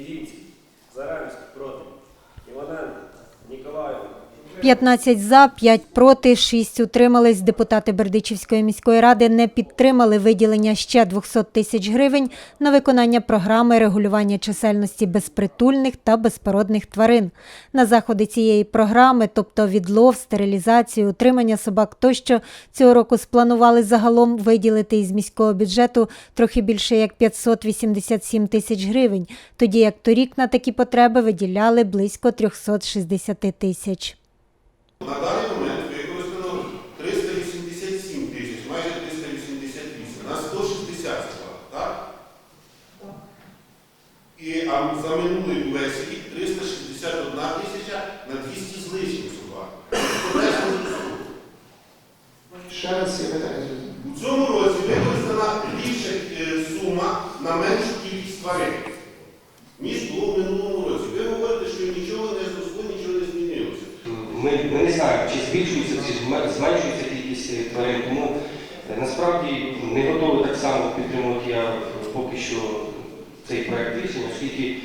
Заремський 15 за, 5 проти, 6 утримались. Депутати Бердичівської міської ради не підтримали виділення ще 200 тисяч гривень на виконання програми регулювання чисельності безпритульних та безпородних тварин. На заходи цієї програми, тобто відлов, стерилізацію, утримання собак тощо, цього року спланували загалом виділити із міського бюджету трохи більше як 587 тисяч гривень, тоді як торік на такі потреби виділяли близько 360 тисяч. На даний момент використано 387 тисяч, майже 388, на 160 склад, так? І а за минулий увесь рік 361 тисяча на 200 з лишнім собак. Ще раз я питаю. У цьому році використана більша е, сума на меншу чи збільшується, чи зменшується кількість е, тварин. Тому е, насправді не готовий так само підтримувати я поки що цей проект рішення, оскільки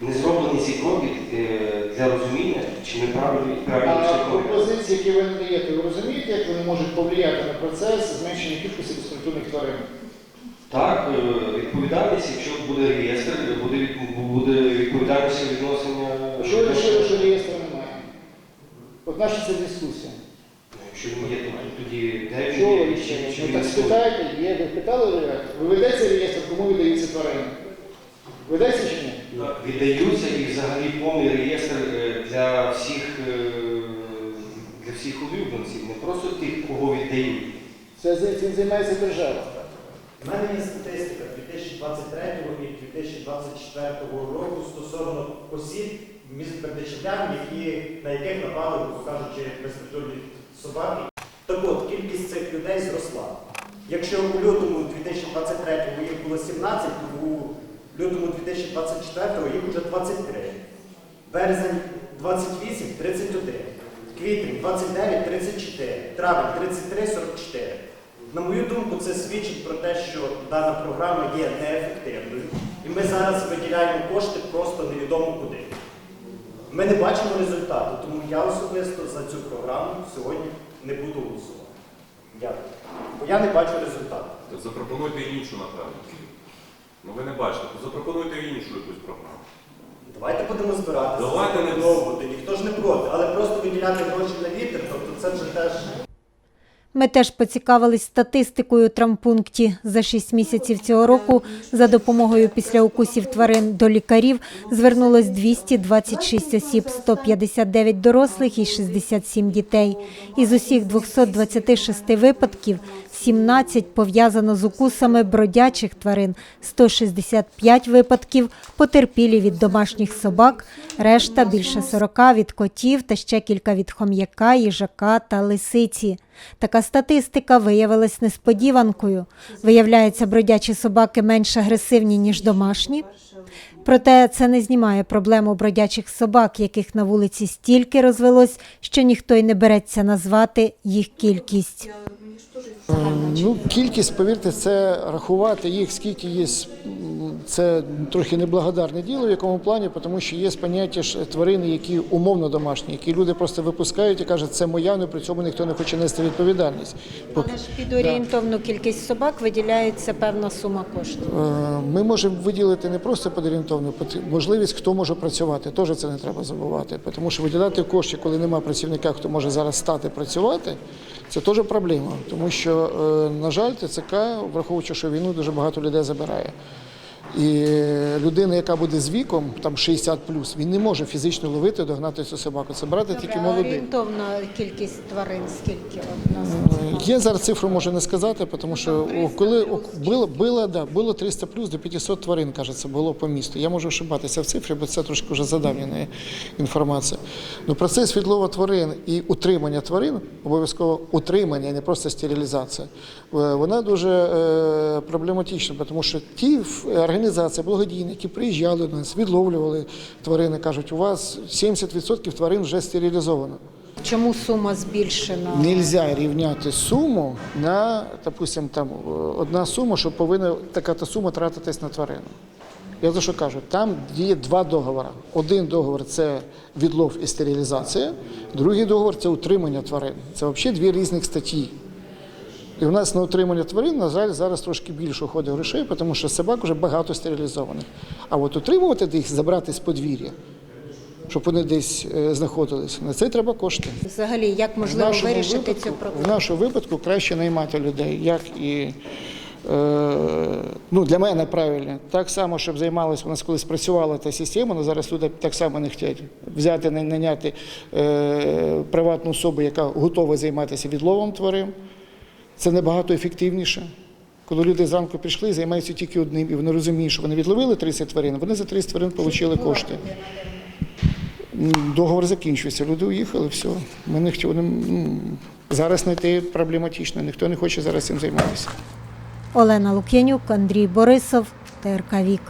не зроблені ці кроки е, для розуміння, чи ми правильні правильні пропозиції, які ви надаєте, ви розумієте, як вони можуть повлияти на процес зменшення кількості безпритульних тварин? Так, відповідальність, якщо буде реєстр, буде, буде відповідальність відношення. Що ви вирішили, що реєстру немає? От наша це дискусія. Якщо він є, то тоді де Чого ви він є, чи, чи Ну він так існує? спитайте, є, ви питали ви? Ви ведеться реєстр, кому видаються тварини? Ведеться чи ні? Віддаються і взагалі повний реєстр е, для всіх, е, для всіх улюбленців, не просто тих, кого віддають. Це цим займається держава. У мене є статистика 2023 і 2024 року стосовно осіб міст бердичевлян, які, на яких напали, кажучи, безпритульні собаки. Так от, кількість цих людей зросла. Якщо у лютому 2023 їх було 17, то у лютому 2024 їх вже 23. Березень 28 31. Квітень 29 34. Травень 33 44. На мою думку, це свідчить про те, що дана програма є неефективною. І ми зараз виділяємо кошти просто невідомо куди. Ми не бачимо результату, тому я особисто за цю програму сьогодні не буду голосувати. Дякую. Бо я не бачу результату. Запропонуйте іншу напевно. Ну ви не бачите, то запропонуйте іншу якусь програму. Давайте будемо збиратися. Давайте не- довго, ніхто ж не проти, але просто виділяти гроші на вітер, тобто це вже теж. Ми теж поцікавились статистикою травмпункті. За 6 місяців цього року за допомогою після укусів тварин до лікарів звернулось 226 осіб, 159 дорослих і 67 дітей. Із усіх 226 випадків 17 пов'язано з укусами бродячих тварин, 165 випадків потерпілі від домашніх собак, решта більше 40 від котів та ще кілька від хом'яка, їжака та лисиці. Така статистика виявилась несподіванкою. Виявляється, бродячі собаки менш агресивні, ніж домашні. Проте це не знімає проблему бродячих собак, яких на вулиці стільки розвелось, що ніхто й не береться назвати їх кількість. Ну, кількість, повірте, це рахувати їх, скільки є, це трохи неблагодарне діло, в якому плані, тому що є поняття ж тварини, які умовно домашні, які люди просто випускають і кажуть, це моя, але при цьому ніхто не хоче нести відповідальність. Поки- Під орієнтовну кількість собак виділяється певна сума коштів. Е, Ми можемо виділити не просто під орієнтовну пот- можливість, хто може працювати. Теж це не треба забувати. Тому що виділяти кошти, коли немає працівника, хто може зараз стати працювати, це теж проблема. Тому що, е, на жаль, ТЦК, враховуючи, що війну дуже багато людей забирає. І людина, яка буде з віком, там 60 плюс, він не може фізично ловити, догнати цю собаку. Це брати тільки а молодий. орієнтовна кількість тварин скільки от нас? Є зараз цифру можу не сказати, тому що коли було, було, да, було 300 плюс до 500 тварин, кажеться, було по місту. Я можу ошибатися в цифрі, бо це трошки вже задавнена інформація. Ну, процес відлова тварин і утримання тварин, обов'язково утримання, а не просто стерилізація, е, вона дуже е, проблематична, тому що ті організації благодійні, які приїжджали до нас, відловлювали тварини, кажуть, у вас 70% тварин вже стерилізовано. Чому сума збільшена? Нельзя рівняти суму на, допустим, там одна сума, що повинна така та сума тратитись на тварину. Я за що кажу? Там діє два договори. Один договор це відлов і стерилізація, другий договор це утримання тварин. Це взагалі дві різних статті. І у нас на утримання тварин, на жаль, зараз трошки більше уходить грошей, тому що собак вже багато стерилізованих. А от утримувати їх, забрати з подвір'я, щоб вони десь е, знаходилися, на це треба кошти. Взагалі, як можливо вирішити випадку- цю проблему? В нашому випадку краще наймати людей, як і е, ну, для мене правильно. Так само, щоб займалися, у нас колись працювала та система, але зараз люди так само не хочуть взяти, найняти е, приватну особу, яка готова займатися відловом тварин. Це набагато ефективніше. Коли люди зранку прийшли займаються тільки одним, і вони розуміють, що вони відловили 30 тварин, вони за 30 тварин отримали кошти. Договор закінчується, люди уїхали, все. Ми не хотіли, ну, зараз знайти проблематично, ніхто не хоче зараз цим займатися. Олена Лук'янюк, Андрій Борисов, ТРК Вік.